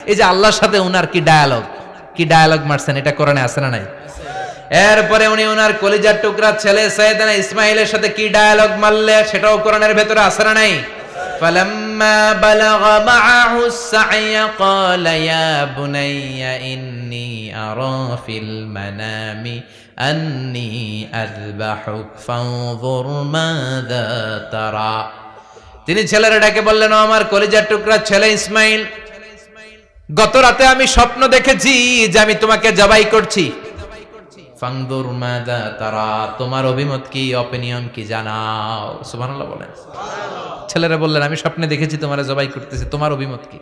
এই যে আল্লাহর সাথে উনার কি ডায়ালগ কি ডায়ালগ মারছেন এটা কোরআনে আছে না নাই এরপরে উনি ওনার কলিজার টুকরা ছেলে সৈয়দানা ইসমাইলের সাথে কি ডায়ালগ মারলে সেটাও কোরআনের ভেতরে আছে না নাই فلما بلغ معه السعي قال يا بني إني أرى في المنام أني أذبحك فانظر ماذا ترى তিনি ছেলেরা ডাকে বললেন "ও আমার কলিজার টুকরা ছেলে ইসমাইল গত রাতে আমি স্বপ্ন দেখেছি যে আমি তোমাকে জবাই করছি। তারা, তোমার অভিমত কি অপিনিয়ন কি জানাও। সুবহানাল্লাহ বলেন। ছেলেরা বললেন, আমি স্বপ্নে দেখেছি তোমার জবাই করতেছি, তোমার অভিমত কি?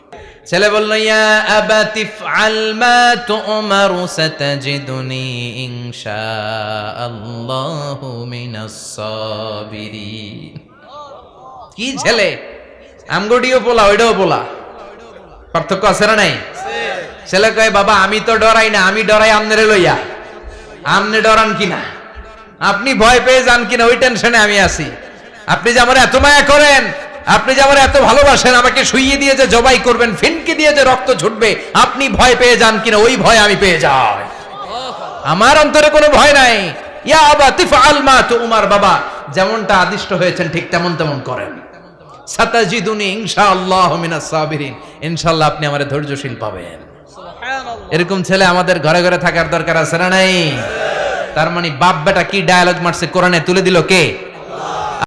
ছেলে বলল, ইয়া আবাতি ফআল মা তুমারু সাতাজিদুনি ইনশাআল্লাহু মিনাস সাবিরিন. কি ছেলে? আমগডিও পোলা ওইটাও পোলা। পার্থক্য আছে না নাই? ছেলে কয়, বাবা, আমি তো ডরাই না, আমি ডরাই আমনেরে লইয়া। আমনে ডরান কিনা আপনি ভয় পেয়ে যান কিনা ওই টেনশনে আমি আছি। আপনি যে আমার এত মায়া করেন, আপনি যে আমার এত ভালোবাসেন, আমাকে শুইয়ে দিয়ে যে জবাই করবেন, ফিনকে দিয়ে যে রক্ত ছুটবে, আপনি ভয় পেয়ে যান কিনা ওই ভয় আমি পেয়ে যাই। আমার অন্তরে কোনো ভয় নাই। ইয়া আবা, তিফআল মা তুমার বাবা। যেমনটা আদিষ্ট হয়েছেন, ঠিক তেমন তেমন করেন। সাতাজিদুনি ইনশাআল্লাহ মিনাস সাবিরিন। ইনশাআল্লাহ আপনি আমাদের ধৈর্যশীল পাবেন। এরকম ছেলে আমাদের ঘরে ঘরে থাকার দরকার আছে না নাই? তার মানে বাপ বেটা কি ডায়ালগ মারছে কোরআনে তুলে দিল কে?